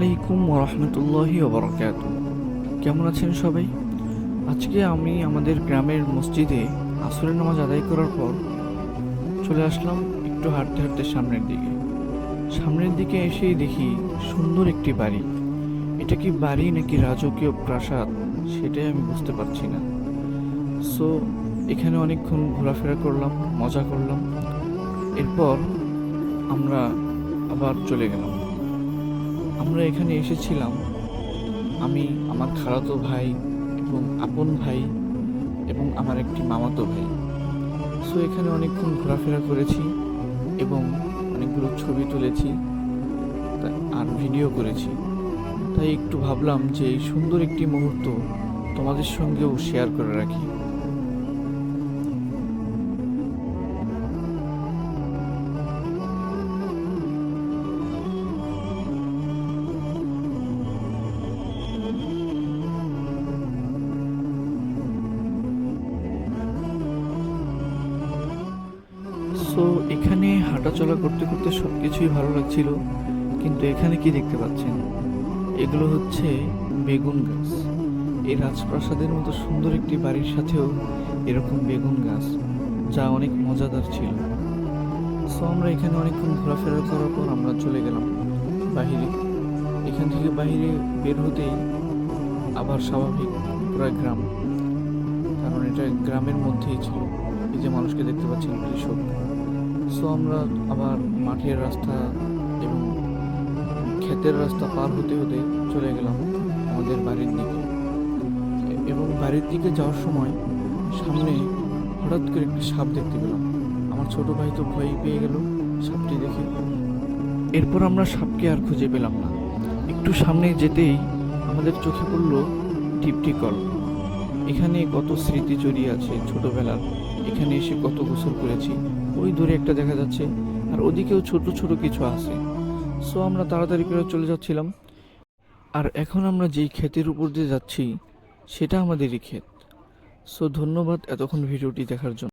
আলাইকুম ওরহমতুল্লাহি ওবরাকাত। কেমন আছেন সবাই? আজকে আমি আমাদের গ্রামের মসজিদে আসরের নামাজ আদায় করার পর চলে আসলাম একটু হাঁটতে হাঁটতে সামনের দিকে। সামনের দিকে এসেই দেখি সুন্দর একটি বাড়ি। এটা কি বাড়ি নাকি রাজকীয় প্রাসাদ? সেটাই আমি বুঝতে পারছি না। সো এখানে অনেকক্ষণ ঘোরাফেরা করলাম, মজা করলাম। এরপর আমরা আবার চলে গেলাম। আমরা এখানে এসেছিলাম। আমি, আমার খালাতো ভাই এবং আপন ভাই এবং আমার একটি মামাতো ভাই। সো এখানে অনেকক্ষণ ঘোরাফেরা করেছি এবং অনেকগুলো ছবি তুলেছি আর ভিডিও করেছি। তাই একটু ভাবলাম যে এই সুন্দর একটি মুহূর্ত তোমাদের সঙ্গেও শেয়ার করে রাখি। সো এখানে হাঁটাচলা করতে করতে সব কিছুই ভালো লাগছিল, কিন্তু এখানে কি দেখতে পাচ্ছেন? এগুলো হচ্ছে বেগুন গাছ। এই রাজপ্রাসাদের মতো সুন্দর একটি বাড়ির সাথেও এরকম বেগুন গাছ, যা অনেক মজাদার ছিল। সো আমরা এখানে অনেকক্ষণ ঘোরাফেরা করার পর আমরা চলে গেলাম বাহিরে। এখান থেকে বাইরে বের হতেই আবার স্বাভাবিক পুরা গ্রাম। কারণ এটা গ্রামের মধ্যেই ছিল। এই যে মানুষকে দেখতে পাচ্ছেন, কৃষক। সো আমরা আবার মাঠের রাস্তা এবং ক্ষেতের রাস্তা পার হতে হতে চলে গেলাম আমাদের বাড়ির দিকে। এবং বাড়ির দিকে যাওয়ার সময় সামনে হঠাৎ করে একটি সাপ দেখতে পেলাম। আমার ছোট ভাই তো ভয় পেয়ে গেল সাপটি দেখে। এরপর আমরা সাপকে আর খুঁজে পেলাম না। একটু সামনে যেতেই আমাদের চোখে পড়ল টিপটি কল এখানে কত স্মৃতি জড়িয়ে আছে ছোটবেলার। এখানে এসে কত গোসল করেছি, ওই দূরে একটা দেখা যাচ্ছে, আর ওদিকেও ছোট ছোট কিছু আছে। সো আমরা তাড়াতাড়ি করে চলে যাচ্ছিলাম। আর এখন আমরা যেই ক্ষেতের উপর দিয়ে যাচ্ছি, সেটা আমাদেরই ক্ষেত। সো ধন্যবাদ এতক্ষণ ভিডিওটি দেখার জন্য।